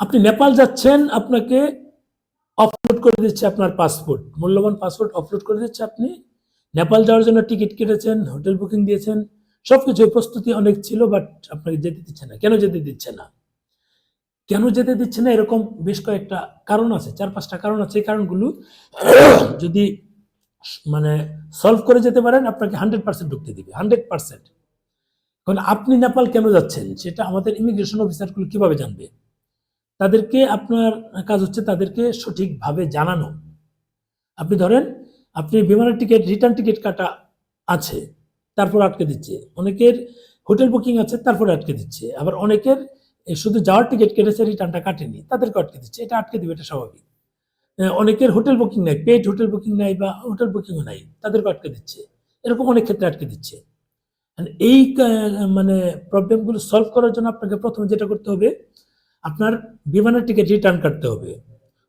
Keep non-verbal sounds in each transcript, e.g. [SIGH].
আপনি নেপাল যাচ্ছেন, আপনাকে অফলোড করে দিচ্ছে আপনার পাসপোর্ট মূল্যবান পাসপোর্ট অফলোড করে দিচ্ছে আপনি। নেপাল যাওয়ার জন্য টিকিট কেটেছেন হোটেল বুকিং দিয়েছেন সব সবকিছু প্রস্তুতি অনেক ছিল বাট আপনাকে যেতে দিচ্ছে না। কেন যেতে দিচ্ছে না? কেন যেতে দিচ্ছে না? এরকম বেশ কয়েকটা কারণ আছে, চার পাঁচটা কারণ আছে। এই কারণগুলো [COUGHS] যদি মানে সলভ করে যেতে পারেন, আপনাকে হান্ড্রেড পার্সেন্ট ঢুকতে দিবে। হান্ড্রেড পার্সেন্ট কারণ আপনি নেপাল কেন যাচ্ছেন? সেটা আমাদের ইমিগ্রেশন অফিসারগুলো কীভাবে জানবে? তাদেরকে আপনার কাজ হচ্ছে তাদেরকে সঠিকভাবে জানানো। আপনি ধরেন, আপনি বিমানের টিকিট রিটার্ন টিকিট কাটা আছে, তারপর আটকে দিচ্ছে। অনেকের হোটেল বুকিং আছে, তারপরে আটকে দিচ্ছে। আবার অনেকের শুধু যাওয়ার টিকিট কেটেছে রিটার্নটা কাটেনি, তাদেরকে আটকে দিচ্ছে। এটা আটকে দিবে, এটা স্বাভাবিক। অনেকের হোটেল বুকিং নাই পেড হোটেল বুকিং নাই বা হোটেল বুকিংও নাই, তাদেরকে আটকে দিচ্ছে। এরকম অনেক ক্ষেত্রে আটকে দিচ্ছে। And এই মানে প্রবলেমগুলো সলভ করার জন্য আপনাকে প্রথমে যেটা করতে হবে আপনার বিমানের টিকিট রিটার্ন কাটতে হবে।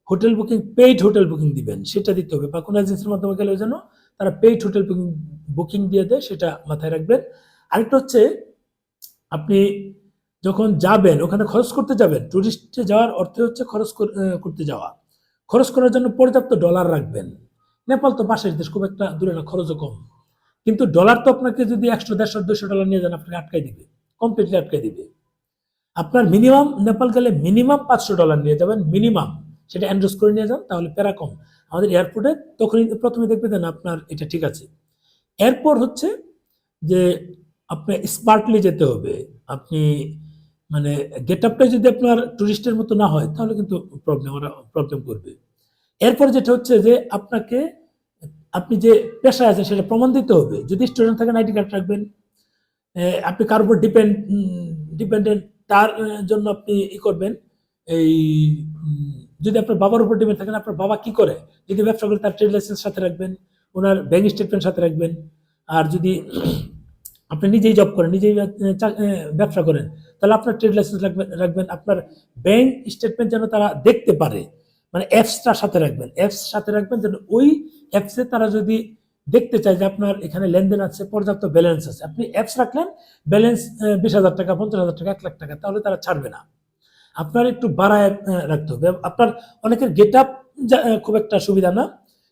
Hotel booking paid hotel booking দিবেন, সেটা দিতে হবে। বা কোনো এজেন্সির মাধ্যমে গেলে যেন তারা পেইড হোটেল বুকিং বুকিং দিয়ে দেয়, সেটা মাথায় রাখবেন। আরেকটা হচ্ছে, আপনি যখন যাবেন, ওখানে খরচ করতে যাবেন টুরিস্টে যাওয়ার অর্থ হচ্ছে খরচ করতে যাওয়া। খরচ করার জন্য পর্যাপ্ত ডলার রাখবেন। নেপাল তো পাশের দেশ, খুব একটা দূরে না, খরচও কম। কিন্তু ডলার তো আপনাকে যদি একশো, দেড়শো দুশো ডলার নিয়ে যান, আপনাকে আটকাই দিবে কমপ্লিটলি আটকাই দিবে। আপনার মিনিমাম নেপাল গেলে মিনিমাম পাঁচশো ডলার নিয়ে যাবেন মিনিমাম সেটা অ্যান্ড্রোস করে নিয়ে যান, তাহলে প্যারা কম। আমাদের এয়ারপোর্টে তখনই প্রথমে দেখবে যে না, আপনার এটা ঠিক আছে। এরপর হচ্ছে যে আপনার স্মার্টলি যেতে হবে। আপনি মানে গেট আপটা যদি আপনার টুরিস্টের মতো না হয়, তাহলে কিন্তু প্রবলেম ওরা প্রবলেম করবে। এরপর যেটা হচ্ছে যে আপনাকে, আপনি যে পেশায় আছেন সেটা প্রমাণ দিতে হবে। যদি স্টুডেন্ট থাকেন আইডি কার্ড রাখবেন। আপনি কার উপর ডিপেন্ড ডিপেন্ডেন্ট তার জন্য আপনি ই করবেন, এই যদি আপনার বাবার উপর ডিপেন্ড থাকেন, আপনার বাবা কি করে? যদি ব্যবসা করে, তার ট্রেড লাইসেন্স সাথে রাখবেন, ওনার ব্যাংক স্টেটমেন্ট সাথে রাখবেন, আর যদি [CLEARS THROAT] আপনি নিজেই জব করেন, নিজেই ব্যবসা করেন, তাহলে আপনার ট্রেড লাইসেন্স রাখবেন রাখবেন, আপনার ব্যাংক স্টেটমেন্ট যেন তারা দেখতে পারে মানে অ্যাপসটার সাথে রাখবেন, অ্যাপস সাথে রাখবেন, যেন ওই অ্যাপসে তারা যদি দেখতে চাই যে আপনার এখানে লেনদেন আছে, পর্যাপ্ত ব্যালেন্স আছে। আপনি অ্যাপস রাখলেন ব্যালেন্স বিশ হাজার টাকা, পঞ্চাশ হাজার টাকা, এক লাখ টাকা, তাহলে তারা ছাড়বে না। আপনার একটু বাড়ায় রাখতে হবে। আপনার অনেকের গেট আপ খুব একটা সুবিধা না,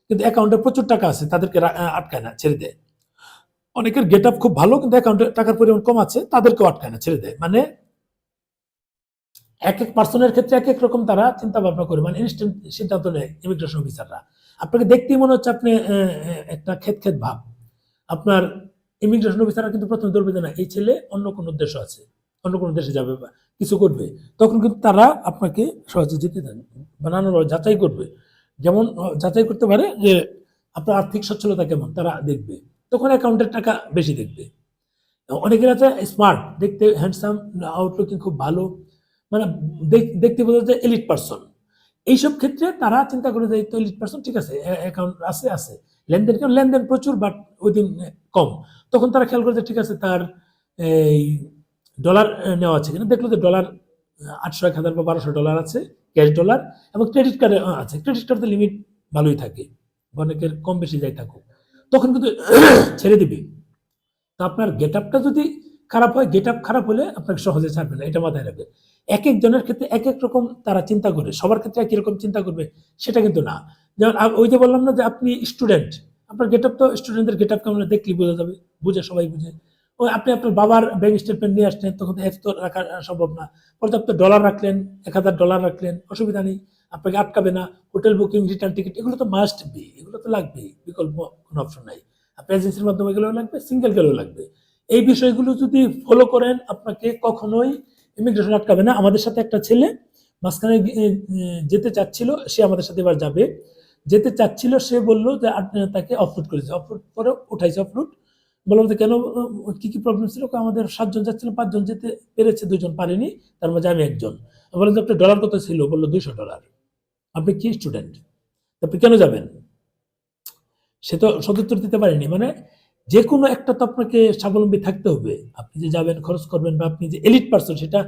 কিন্তু অ্যাকাউন্টে প্রচুর টাকা আছে, তাদেরকে আটকায় না, ছেড়ে দেয়। অনেকের গেট আপ খুব ভালো, কিন্তু অ্যাকাউন্টে টাকার পরিমাণ কম আছে, তাদেরকেও আটকায় না, ছেড়ে দেয়। মানে এক এক পার্সনের ক্ষেত্রে এক এক রকম তারা চিন্তা ভাবনা করে মানে ইনস্ট্যান্ট সিদ্ধান্ত নেয় ইমিগ্রেশন অফিসাররা আপনাকে দেখতেই মনে হচ্ছে আপনি একটা ক্ষেত ক্ষেত ভাব। আপনার ইমিগ্রেশন অফিসাররা কিন্তু প্রথমে ধরবে না, এই ছেলে অন্য কোনো উদ্দেশ্য আছে, অন্য কোনো দেশে যাবে বা কিছু করবে। তখন কিন্তু তারা আপনাকে সহজে যেতে দেন, বানানোর যাচাই করবে। যেমন, যাচাই করতে পারে যে আপনার আর্থিক সচ্ছলতা কেমন, তারা দেখবে। তখন অ্যাকাউন্টের টাকা বেশি দেখবে। অনেকের আছে স্মার্ট দেখতে হ্যান্ডসাম আউটলুকিং খুব ভালো। মানে দেখ- দেখতে বোঝা যায় এলিট পার্সন এইসব ক্ষেত্রে তারা চিন্তা করে যে এই তো এলিট পার্সন ঠিক আছে অ্যাকাউন্ট আছে আছে। লেনদেন কেন? লেনদেন প্রচুর বাট ওই দিন কম। তখন তারা খেয়াল করে যে ঠিক আছে, তার, এই ডলার নেওয়া আছে কিনা। দেখল যে ডলার আটশো, এক হাজার বা বারোশো ডলার আছে ক্যাশ ডলার এবং ক্রেডিট কার্ডে আছে। ক্রেডিট কার্ডের লিমিট ভালোই থাকে। অনেকের কম বেশি যাই থাকুক। তখন কিন্তু, ছেড়ে দিবে। তো আপনার গেট আপটা যদি খারাপ হয় গেট আপ খারাপ হলে আপনাকে সহজে ছাড়বে না, এটা মাথায় রাখবে এক একজনের ক্ষেত্রে এক এক রকম তারা চিন্তা করে, সবার ক্ষেত্রে একই রকম চিন্তা করবে, সেটা কিন্তু না। যেমন ওই যে বললাম না যে আপনি স্টুডেন্ট আপনার গেট আপ তো স্টুডেন্টদের গেট আপ কেমন দেখলে বোঝা যাবে, বুঝে, সবাই বুঝে। ওই আপনি আপনার বাবার ব্যাংক স্টেটমেন্ট নিয়ে আসলেন, তখন এফ তো রাখা সম্ভব না। পর্যাপ্ত ডলার রাখলেন, এক হাজার ডলার রাখলেন, অসুবিধা নেই, আপনাকে আটকাবে না হোটেল বুকিং রিটার্ন টিকিট এগুলো তো মাস্ট বি এগুলো তো লাগবেই, বিকল্প কোনো অপশন নাই। আপনি এজেন্সির মাধ্যমে গেলেও লাগবে সিঙ্গেল গেলেও লাগবে। এই বিষয়গুলো যদি ফলো করেন, আপনাকে কখনোই ইমিগ্রেশন আটকাবে না। আমাদের সাথে একটা ছেলে, মাঝখানে যেতে চাচ্ছিল, সে আমাদের সাথে এবার যাবে। যেতে চাচ্ছিল, সে বলল যে তাকে অফলোড করেছে। অফলোড করে উঠাইছে অফলোড বললাম যে, কেন কি কি প্রবলেম ছিল? আমাদের সাতজন যাচ্ছিল, পাঁচজন যেতে পেরেছে, দুজন পারেনি, তার মাঝে আমি একজন। বললাম যে, আপনার ডলার কত ছিল? বলল, দুইশো ডলার আপনি কি স্টুডেন্ট আপনি কেন যাবেন? সে তো সদুত্তর দিতে পারেনি। মানে যে কোনো একটা তো আপনাকে স্বাবলম্বী থাকতে হবে। আপনি যে যাবেন, খরচ করবেন বা আপনি যে এলিট পার্সন সেটা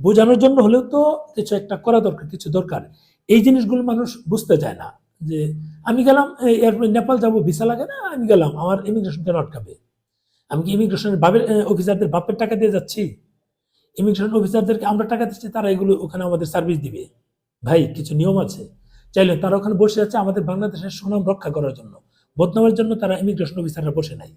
বোঝানোর জন্য হলেও তো কিছু একটা করা দরকার, কিছু দরকার। এই জিনিসগুলো মানুষ বুঝতে চায় না যে, আমি গেলাম নেপাল যাব ভিসা লাগে না, আমি গেলাম, আমার ইমিগ্রেশন কেন আটকাবে আমি কি ইমিগ্রেশনের বাপের অফিসারদের বাপের টাকা দিয়ে যাচ্ছি? ইমিগ্রেশন অফিসারদেরকে আমরা টাকা দিচ্ছি, তারা এগুলো ওখানে আমাদের সার্ভিস দিবে। ভাই, কিছু নিয়ম আছে। চাইলে তারা ওখানে বসে আছে আমাদের বাংলাদেশের সুনাম রক্ষা করার জন্য। বদনামের জন্য তারা ইমিগ্রেশন অফিসাররা বসে নাই।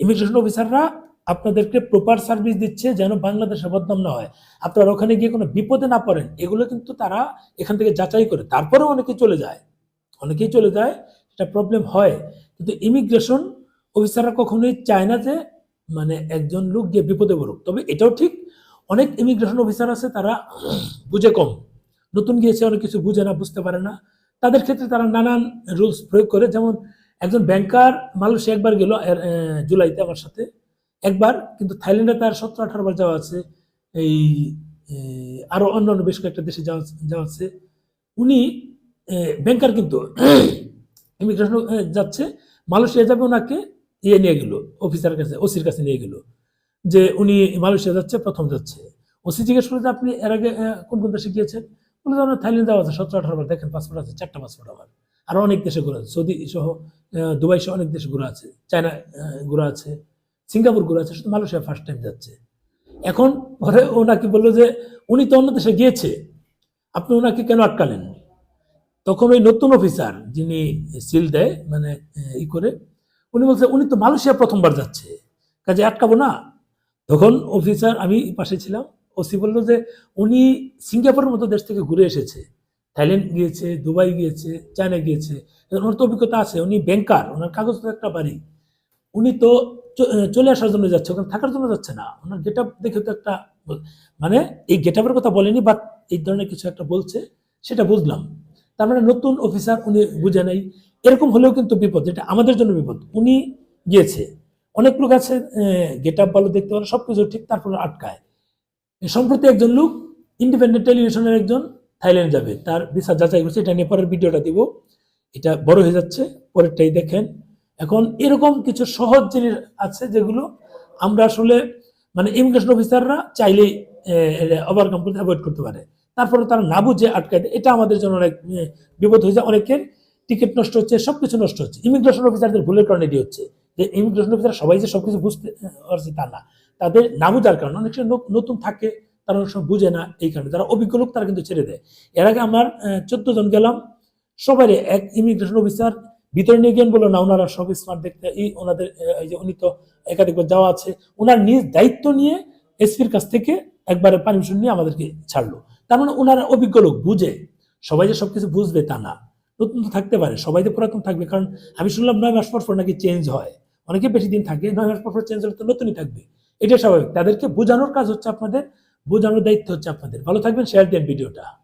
ইমিগ্রেশন অফিসাররা আপনাদেরকে প্রপার সার্ভিস দিচ্ছে যেন বাংলাদেশের বদনাম না হয়। আপনারা ওখানে গিয়ে কোনো বিপদে না পড়েন, এগুলো কিন্তু তারা এখান থেকে যাচাই করে। তারপরেও অনেকে চলে যায়। অনেকেই চলে যায় এটা প্রবলেম হয়। কিন্তু ইমিগ্রেশন অফিসাররা কখনোই চায় না যে মানে একজন লোক গিয়ে বিপদে পড়ুক। তবে এটাও ঠিক, অনেক ইমিগ্রেশন অফিসার আছে তারা বুঝে কম। নতুন গিয়েছে, অনেক কিছু বুঝে না, বুঝতে পারে না। তাদের ক্ষেত্রে তারা নানান রুলস প্রয়োগ করে। যেমন একজন ব্যাংকার মালয়েশিয়া একবার গেল জুলাইতে আমার সাথে। একবার, কিন্তু থাইল্যান্ডে তার সতেরো, আঠারো বার যাওয়া আছে। এই আরও অন্যান্য বেশ কয়েকটা দেশে যাওয়া যাওয়া আছে। উনি ব্যাংকার কিন্তু ইমিগ্রেশন যাচ্ছে। মালয়েশিয়া যাবে ওনাকে ইয়ে নিয়ে গেল অফিসার কাছে, ওসির কাছে নিয়ে গেল। যে উনি মালয়েশিয়া যাচ্ছে, প্রথম যাচ্ছে। ওসি জিজ্ঞেস করল যে, আপনি এর আগে কোন কোন দেশে গিয়েছেন? বলে থাইল্যান্ড যাওয়া আছে, সতেরো, আঠারো বার, দেখেন পাসপোর্ট আছে, চারটা পাসপোর্ট আমার। আরও অনেক দেশে ঘোরা আছে। সৌদি সহ দুবাই সহ অনেক দেশে ঘোরা আছে। চায়না ঘোরা আছে। সিঙ্গাপুর ঘোরা আছে। শুধু মালয়েশিয়া ফার্স্ট টাইম যাচ্ছে। এখন পরে ওনাকে বলল যে, উনি তো অন্য দেশে গিয়েছে। আপনি ওনাকে কেন আটকালেন? তখন ওই নতুন অফিসার যিনি সিল দেয় মানে ই করে, উনি বলছে, উনি তো মালয়েশিয়া প্রথমবার যাচ্ছে। কাজে আটকাবো না। তখন অফিসার আমি পাশে ছিলাম, ওসি বলল যে, উনি সিঙ্গাপুরের মতো দেশ থেকে ঘুরে এসেছে। থাইল্যান্ড গিয়েছে, দুবাই গিয়েছে, চায়না গিয়েছে। ওনার তো অভিজ্ঞতা আছে, উনি ব্যাংকার, ওনার কাগজ তো একটা বাড়ি। উনি তো চলে আসার জন্য যাচ্ছে, ওখানে থাকার জন্য যাচ্ছে না। ওনার গেট আপ দেখে তো একটা মানে এই গেট আপের কথা বলেনি বা এই ধরনের কিছু একটা বলছে, সেটা বুঝলাম। তার মানে নতুন অফিসার উনি বুঝে নেই। এরকম হলেও কিন্তু বিপদ, এটা আমাদের জন্য বিপদ। উনি গিয়েছে, অনেক লোক আছে গেট আপ ভালো দেখতে পারে, সবকিছু ঠিক, তারপর আটকায়। সম্প্রতি একজন লোক ইন্ডিপেন্ডেন্ট টেলিভিশনের একজন থাইল্যান্ড যাবে। তার ভিসা যাচাই করছে, এটা নিয়ে পরের ভিডিওটা দিব। এটা বড় হয়ে যাচ্ছে, পরেরটাই দেখেন। এখন এরকম কিছু সহজ জিনিস আছে যেগুলো আমরা আসলে মানে ইমিগ্রেশন অফিসাররা চাইলেই ওভারকাম করতে অ্যাভয়েড করতে পারে। তারপরে তারা না বুঝে আটকায় এটা আমাদের জন্য অনেক বিপদ হয়ে যায় অনেকের। টিকিট নষ্ট হচ্ছে, সবকিছু নষ্ট হচ্ছে। ইমিগ্রেশন অফিসারদের ভুলের কারণে এটি হচ্ছে যে ইমিগ্রেশন অফিসার সবাই যে সবকিছু বুঝতে পারছে তা না। তাদের না বুঝার কারণে অনেক নতুন থাকে তারা সময় বুঝে না এই কারণে। যারা অভিজ্ঞ লোক, তারা কিন্তু ছেড়ে দেয়। এর আগে আমার চোদ্দ জন গেলাম। সবাই এক ইমিগ্রেশন অফিসার ভিতরে নিয়ে গেলেন বলল, না, ওনারা সব স্মার্ট দেখতে, এই ওনাদের এই যে উনি তো একাধিকবার যাওয়া আছে। ওনার নিজ দায়িত্ব নিয়ে এসপির কাছ থেকে একবারে পারমিশন নিয়ে আমাদেরকে ছাড়লো। তার মানে ওনারা অভিজ্ঞ লোক, বুঝে। সবাই যে সবকিছু বুঝবে তা না। নতুন তো থাকতে পারে, সবাই তো পুরাতন থাকবে। কারণ আমি শুনলাম নয় মাস পর পর নাকি চেঞ্জ হয়। অনেকে বেশি দিন থাকে, নয় মাস পর পর চেঞ্জ হলে তো নতুনই থাকবে। এটা স্বাভাবিক। তাদেরকে বোঝানোর কাজ হচ্ছে আপনাদের বোঝানোর দায়িত্ব হচ্ছে আপনাদের। ভালো থাকবেন শেয়ার দেন ভিডিওটা।